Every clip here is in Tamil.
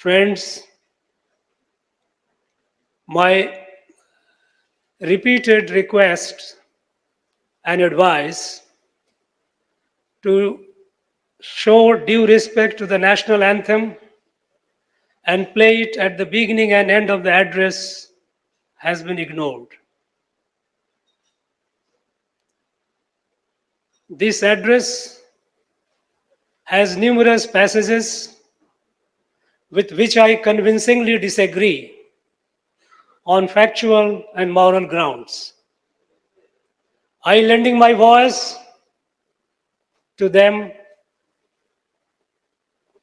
Friends, my repeated requests and advice to show due respect to the national anthem and play it at the beginning and end of the address has been ignored. This address has numerous passages with which I convincingly disagree on factual and moral grounds. I lending my voice to them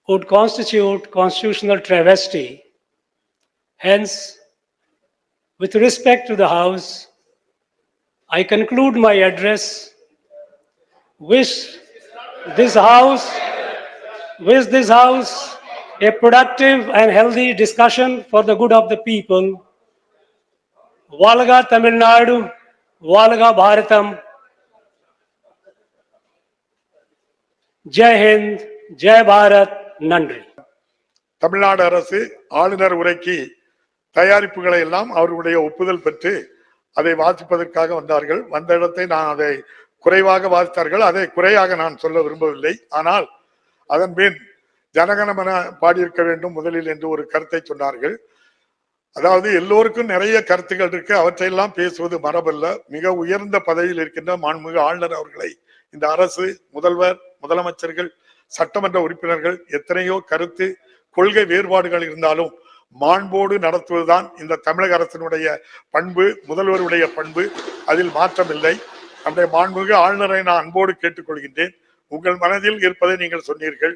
would constitute constitutional travesty. Hence, with respect to the House, I conclude my address. Wish this House, wish this House a productive and healthy discussion for the good of the people. Valga Tamil Nadu, Valga Bharatam. Jai Hind, Jai Bharat, நன்றி தமிழ்நாடு அரசு ஆளுநர் உரைக்கு தயாரிப்புகளை எல்லாம் அவர்களுடைய ஒப்புதல் பெற்று அதை வாசிப்பதற்காக வந்தார்கள் வந்த இடத்தை நான் அதை குறைவாக வாசித்தார்கள் அதை குறையாக நான் சொல்ல விரும்பவில்லை ஆனால் அதன் பின் ஜனகணமன பாடியிருக்க வேண்டும் முதலில் என்று ஒரு கருத்தை சொன்னார்கள். அதாவது எல்லோருக்கும் நிறைய கருத்துக்கள் இருக்கு. அவற்றையெல்லாம் பேசுவது மரபல்ல. மிக உயர்ந்த பதவியில் இருக்கின்ற மாண்புமிகு ஆளுநர் அவர்களை இந்த அரசு முதல்வர் முதலமைச்சர்கள் சட்டமன்ற உறுப்பினர்கள் எத்தனையோ கருத்து கொள்கை வேறுபாடுகள் இருந்தாலும் மாண்போடு நடத்துவதுதான் இந்த தமிழக அரசினுடைய பண்பு முதல்வருடைய பண்பு. அதில் மாற்றமில்லை நம்முடைய மாண்புமிகு ஆளுநரை நான் அன்போடு கேட்டுக்கொள்கின்றேன். உங்கள் மனதில் இருப்பதை நீங்கள் சொன்னீர்கள்.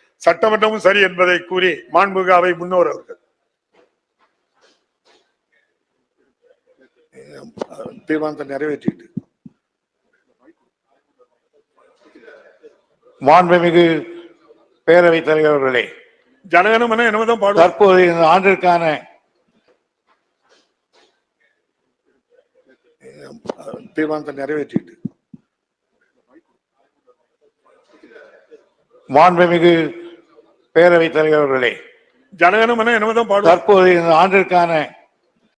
சட்டமன்றமும் சரி என்பதை கூறி மாண்புமிகு அவை முன்னோர் அவர்கள். தீர்மானத்தை நிறைவேற்றிட்டு. மாண்புமிகு பேரவைத் தலைவர் அவர்களே ஜனகணமன என்னதான் பாடுவார். தற்போது இந்த ஆண்டிற்கான தீர்மானத்தை நிறைவேற்றிட்டு. மாண்புமிகு பேரவைத் தலைவர் அவர்களே ஜனகணமன என்னதான் தற்போது இந்த ஆண்டிற்கான